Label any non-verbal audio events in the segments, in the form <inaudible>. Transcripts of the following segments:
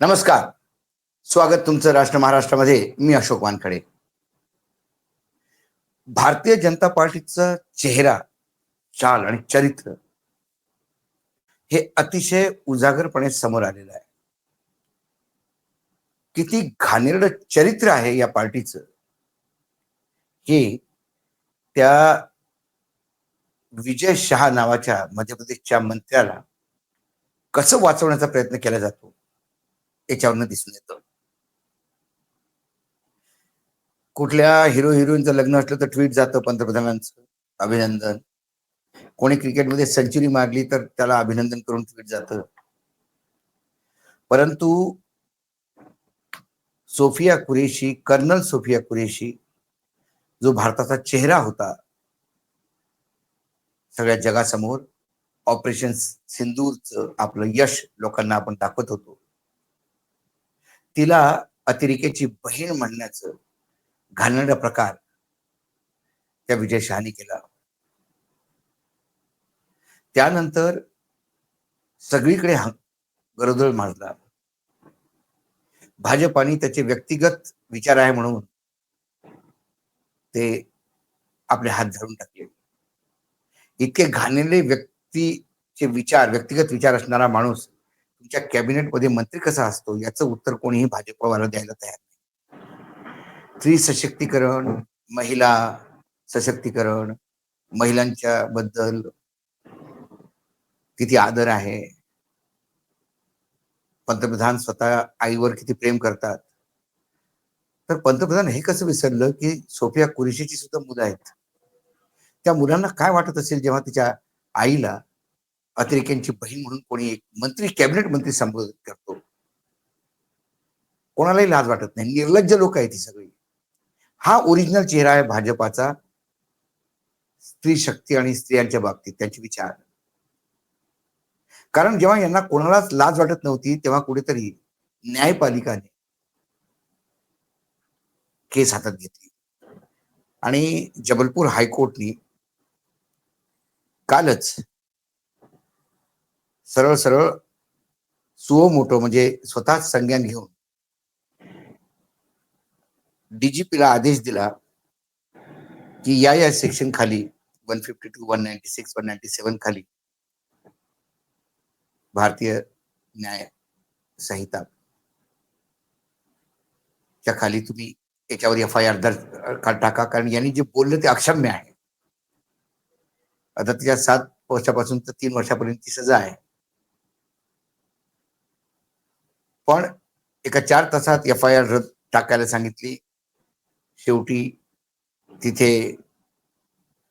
नमस्कार. स्वागत तुमचं राष्ट्र महाराष्ट्रामध्ये. मी अशोक वानखडे. भारतीय जनता पार्टीचा चेहरा चाल आणि चरित्र हे अतिशय उजागरपणे समोर आलेलं आहे. किती घाणेरड चरित्र आहे या पार्टीचं. हे त्या विजय शहा नावाच्या मध्य प्रदेशच्या मंत्र्याला कसं वाचवण्याचा प्रयत्न केला जातो? याच्यावरनं दिसून येतं. कुठल्या हिरो हिरोईनचं लग्न असलं तर ट्विट जातं पंतप्रधानांचं अभिनंदन. कोणी क्रिकेटमध्ये सेंचुरी मारली तर त्याला अभिनंदन करून ट्विट जातं. परंतु सोफिया कुरेशी कर्नल सोफिया कुरेशी जो भारताचा चेहरा होता सगळ्या जगासमोर ऑपरेशन सिंदूरचं आपलं यश लोकांना आपण दाखवत होतो. तिला अतिरेकेची बहीण म्हणण्याचं घालणारा प्रकार त्या विजय शहाने केला. त्यानंतर सगळीकडे गरोदळ माजला. भाजपाने त्याचे व्यक्तिगत विचार आहे म्हणून ते आपले हात धरून टाकले. इतके घाणेले व्यक्तीचे विचार व्यक्तिगत विचार असणारा माणूस तुमच्या कॅबिनेटमध्ये मंत्री कसा असतो? याचं उत्तर कोणीही भाजपवाला द्यायला तयार नाही. स्त्री सशक्तीकरण महिला सशक्तीकरण महिलांच्या बद्दल किती आदर आहे? पंतप्रधान स्वतः आईवर किती प्रेम करतात? तर पंतप्रधान हे कसं विसरलं की सोफिया कुरेशीची सुद्धा मुलं आहेत. त्या मुलांना काय वाटत असेल जेव्हा तिच्या आईला अतिरेक्यांची बहीण म्हणून कोणी एक मंत्री कॅबिनेट मंत्री संबोधित करतो. कोणालाही लाज वाटत नाही. निर्लज्ज लोक आहेत ती सगळी. हा ओरिजिनल चेहरा आहे भाजपाचा. स्त्री शक्ती आणि स्त्रियांच्या बाबतीत त्यांचे विचार. कारण जेव्हा यांना कोणालाच लाज वाटत नव्हती तेव्हा कुठेतरी न्यायपालिकाने केस हातात घेतली. आणि जबलपूर हायकोर्टनी कालच सरळ सरळ सुओ मोठो म्हणजे स्वतःच संज्ञान घेऊन डीजीपीला आदेश दिला की या या सेक्शन खाली one fifty two one ninety six one ninety seven खाली भारतीय न्याय संहिता. त्या खाली तुम्ही याच्यावर एफ आय आर दर टाका. कारण यांनी जे बोललं ते अक्षम्य आहे. आता तिच्या सात वर्षापासून तर तीन वर्षापर्यंत ती सजा आहे. पण एका चार तासात एफ आय आर टाकायला सांगितली. शेवटी तिथे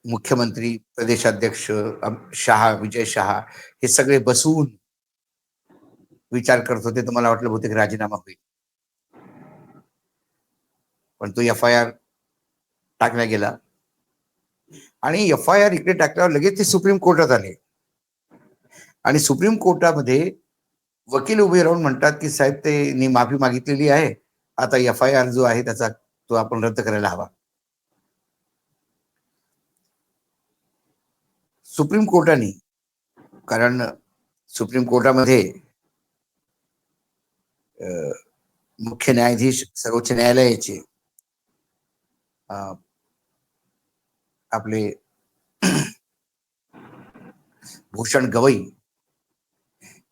मुख्यमंत्री प्रदेशाध्यक्ष शहा विजय शहा हे सगळे बसून विचार करत होते. तर मला वाटलं बहुतेक राजीनामा होईल. पण तो एफ आय आर टाकला गेला. आणि एफ आय आर इकडे टाकल्यावर लगेच ते सुप्रीम कोर्टात आले. आणि सुप्रीम कोर्टामध्ये वकील उभे राहून म्हणतात की साहेब ते माफी मागितलेली आहे. आता एफ आय आर जो आहे त्याचा तो आपण रद्द करायला हवा. सुप्रीम कोर्टाने कारण सुप्रीम कोर्टामध्ये मुख्य न्यायाधीश सर्वोच्च न्यायालयाचे आपले <clears throat> भूषण गवई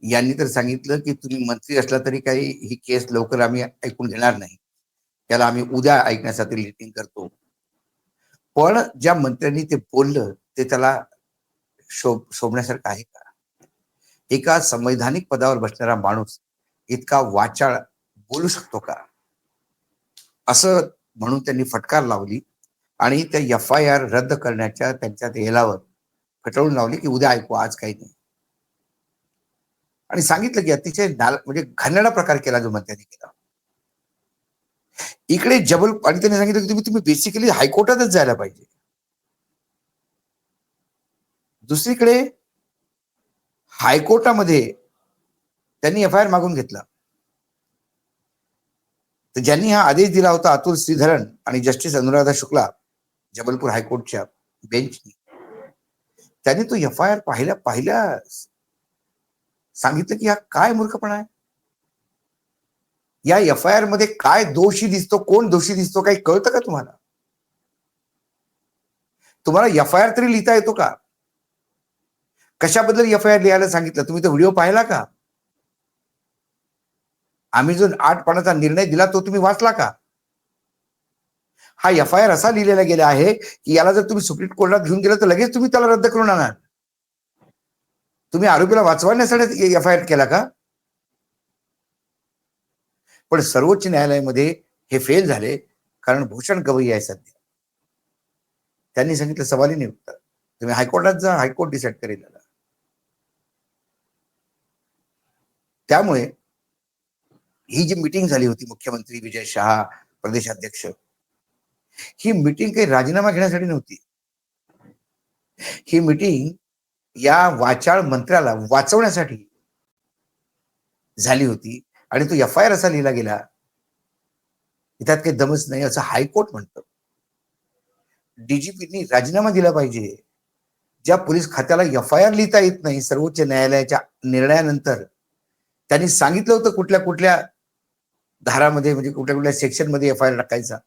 यांनी तर सांगितलं की तुम्ही मंत्री असला तरी काही ही केस लवकर आम्ही ऐकून घेणार नाही. त्याला आम्ही उद्या ऐकण्यासाठी लिटिंग करतो. पण ज्या मंत्र्यांनी ते बोललं ते त्याला शोभ शोभण्यासारखं आहे का? एका संवैधानिक पदावर बसणारा माणूस इतका वाचाळ बोलू शकतो का? असं म्हणून त्यांनी फटकार लावली आणि त्या एफ आय आर रद्द करण्याच्या त्यांच्या हेलावर फटवून लावली की उद्या ऐकू आज काही नाही. आणि सांगितलं की अतिशय म्हणजे घाणेरडा प्रकार केला जो त्यांनी केला. इकडे जबल आणि त्यांनी सांगितलं की तुम्ही तुम्ही बेसिकली हायकोर्टातच जायला पाहिजे. दुसरीकडे हायकोर्टामध्ये त्यांनी एफ आय आर मागून घेतला. तर ज्यांनी हा आदेश दिला होता अतुल श्रीधरन आणि जस्टिस अनुराधा शुक्ला जबलपूर हायकोर्टच्या बेंचनी त्यांनी तो एफ आय आर पाहिल्या पाहिल्या सांगितलं की हा काय मूर्खपणा आहे? या एफ आय आरमध्ये काय दोषी दिसतो कोण दोषी दिसतो काही कळतं का तुम्हाला? तुम्हाला एफ आय आर तरी लिहिता येतो का? कशाबद्दल एफ आय आर लिहायला सांगितलं? तुम्ही तो व्हिडिओ पाहिला का? आम्ही जो आठ पानाचा निर्णय दिला तो तुम्ही वाचला का? हा एफ आय आर असा लिहिलेला गेला आहे की याला जर तुम्ही सुप्रीम कोर्टात घेऊन गेला तर लगेच तुम्ही त्याला रद्द करून आणणार तुम्ही आरोपीला वाचवण्यासाठी एफ आय आर केला का? पण सर्वोच्च न्यायालयामध्ये हे फेल झाले कारण भूषण गवई आहे सध्या. त्यांनी सांगितलं सवाली नाही तुम्ही हायकोर्टात जा हायकोर्ट डिसाईड करेल त्यामुळे ही जी मिटिंग झाली होती मुख्यमंत्री विजय शहा प्रदेशाध्यक्ष ही मिटिंग काही राजीनामा घेण्यासाठी नव्हती. ही मिटिंग या वाचाळ मंत्र्याला वाचवण्यासाठी झाली होती. आणि तो एफ आय आर असा लिहिला गेला. त्यात काही दमच नाही असं हायकोर्ट म्हणतं. डीजीपीनी राजीनामा दिला पाहिजे. ज्या पोलीस खात्याला एफ आय आर लिहिता येत नाही सर्वोच्च न्यायालयाच्या निर्णयानंतर. त्यांनी सांगितलं होतं कुठल्या कुठल्या धारामध्ये म्हणजे कुठल्या कुठल्या सेक्शनमध्ये एफ आय आर टाकायचा.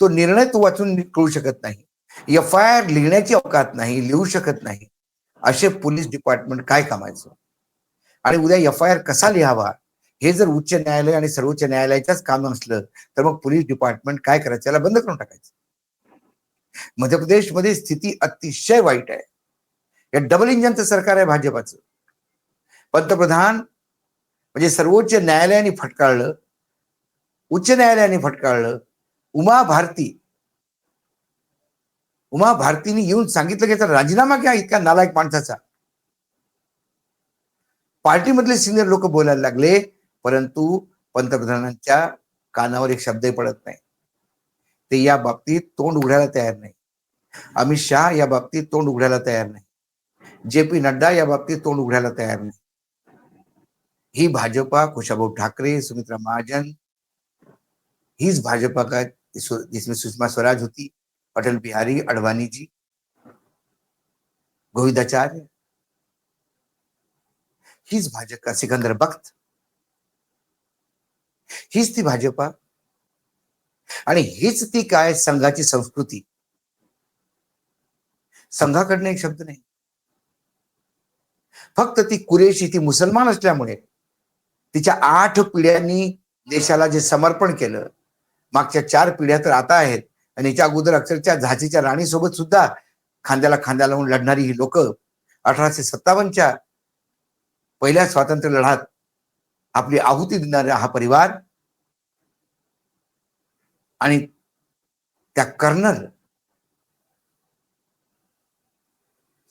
तो निर्णय तो वाचून कळू शकत नाही. एफ आय आर लिहिण्याची अवकात नाही लिहू शकत नाही. असे पोलीस डिपार्टमेंट काय कामायचं? आणि उद्या एफ आय आर कसा लिहावा? हे जर उच्च न्यायालय आणि सर्वोच्च न्यायालयाच्याच काम नसलं तर मग पोलीस डिपार्टमेंट काय करायचं? याला बंद करून टाकायचं. मध्य प्रदेशमध्ये स्थिती अतिशय वाईट आहे. या डबल इंजनचं सरकार आहे भाजपाचं. पंतप्रधान म्हणजे सर्वोच्च न्यायालयाने फटकाळलं उच्च न्यायालयाने फटकाळलं उमा भारती उमा भारतीने येऊन सांगितलं की याचा राजीनामा घ्या इतका नालायक माणसाचा. पार्टीमधले सिनियर लोक बोलायला लागले परंतु पंतप्रधानांच्या कानावर एक शब्दही पडत नाही. ते या बाबतीत तोंड उघडायला तयार नाही. अमित शहा या बाबतीत तोंड उघडायला तयार नाही. जे पी नड्डा या बाबतीत तोंड उघडायला तयार नाही. ही भाजपा खुशाभाऊ ठाकरे सुमित्रा महाजन हीच भाजपा का सुषमा स्वराज होती अटल बिहारी अडवाणी जी गोविंदाचार्य हीच भाजपा सिकंदर बख्त हीच ती भाजपा आणि हीच ती काय संघाची संस्कृती. संघाकडनं एक शब्द नाही. फक्त ती कुरेशी ती मुसलमान असल्यामुळे तिच्या आठ पिढ्यांनी देशाला जे समर्पण केलं मागच्या चार पिढ्या तर आता आहेत आणि याच्या अगोदर अक्षरच्या झाशीच्या राणीसोबत सुद्धा खांद्याला खांद्या लावून लढणारी ही लोक अठराशे सत्तावन्नच्या पहिल्या स्वातंत्र्य लढ्यात आपली आहुती देणारा हा परिवार आणि त्या कर्नल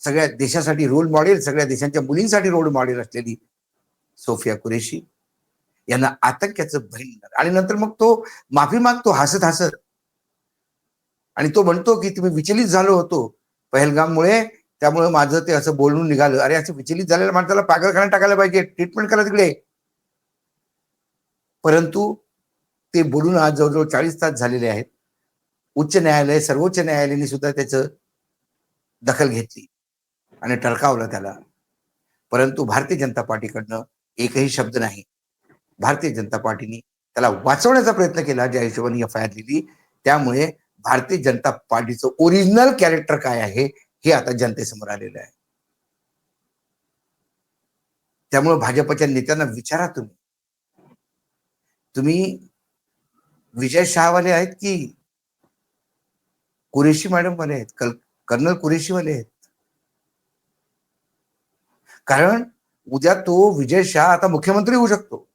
सगळ्या देशासाठी रोल मॉडेल सगळ्या देशांच्या मुलींसाठी रोल मॉडेल असलेली सोफिया कुरेशी यांना आतंक्याचं भरीन आणि नंतर मग तो माफी मागतो हसत हसत आणि तो म्हणतो की तुम्ही विचलित झालो होतो पहलगाममुळे त्यामुळे माझं ते असं बोलून निघालं. अरे असं विचलित झालेल्या माणसाला पागलखाना टाकायला पाहिजे ट्रीटमेंट करा तिकडे. परंतु ते बोलून आज जवळजवळ चाळीस तास झालेले आहेत. उच्च न्यायालय सर्वोच्च न्यायालयाने सुद्धा त्याचं दखल घेतली आणि टळकावलं त्याला. परंतु भारतीय जनता पार्टीकडनं एकही शब्द नाही. भारतीय जनता पार्टीने त्याला वाचवण्याचा प्रयत्न केला ज्या हिशोबाने एफ आय आर लिहिली. त्यामुळे भारतीय जनता पार्टीचं ओरिजिनल कॅरेक्टर काय आहे हे आता जनतेसमोर आलेलं आहे. त्यामुळे भाजपच्या नेत्यांना विचारा तुम्ही. तुम्ही विजय शहावाले आहेत की कुरेशी मॅडम वाले आहेत कल कर्नल कुरेशी वाले आहेत? कारण उद्या तो विजय शहा आता मुख्यमंत्री होऊ शकतो.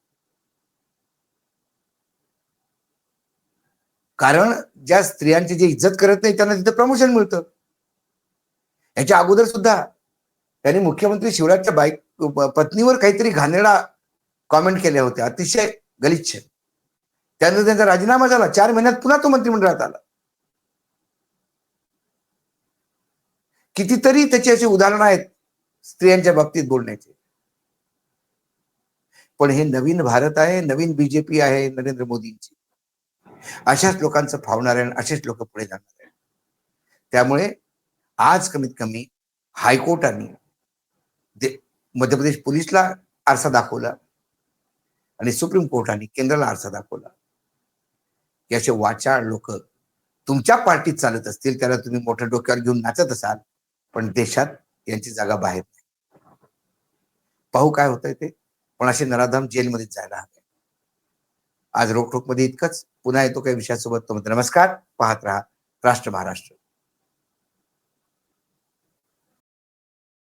कारण ज्या स्त्रियांची जे इज्जत करत नाही त्यांना तिथं प्रमोशन मिळतं. याच्या अगोदर सुद्धा त्यांनी मुख्यमंत्री शिवराजच्या बाईक पत्नीवर काहीतरी घाणेरडा कॉमेंट केल्या होत्या. अतिशय गलिच्छ. त्यानंतर त्यांचा राजीनामा झाला. चार महिन्यात पुन्हा तो मंत्रिमंडळात आला. कितीतरी त्याची अशी उदाहरणं आहेत स्त्रियांच्या बाबतीत बोलण्याचे. पण हे नवीन भारत आहे नवीन बीजेपी आहे नरेंद्र मोदींची. अशाच लोकांचं फावणार आहे असेच लोक पुढे जाणार आहे त्यामुळे आज कमीत कमी हायकोर्टाने मध्य प्रदेश पोलिसला आरसा दाखवला आणि सुप्रीम कोर्टाने केंद्राला आरसा दाखवला. याचे वाचा वाचाळ लोक तुमच्या पार्टीत चालत असतील त्याला तुम्ही मोठ्या डोक्यावर घेऊन नाचत असाल पण देशात यांची जागा बाहेर नाही. पाहू काय होतंय ते. पण असे नराधाम जेलमध्ये जायला हवे. आज रोखोकमध्ये इतकंच. पुन्हा येतो काही विषयासोबत. तो नमस्कार पाहत राहा राष्ट्र महाराष्ट्र.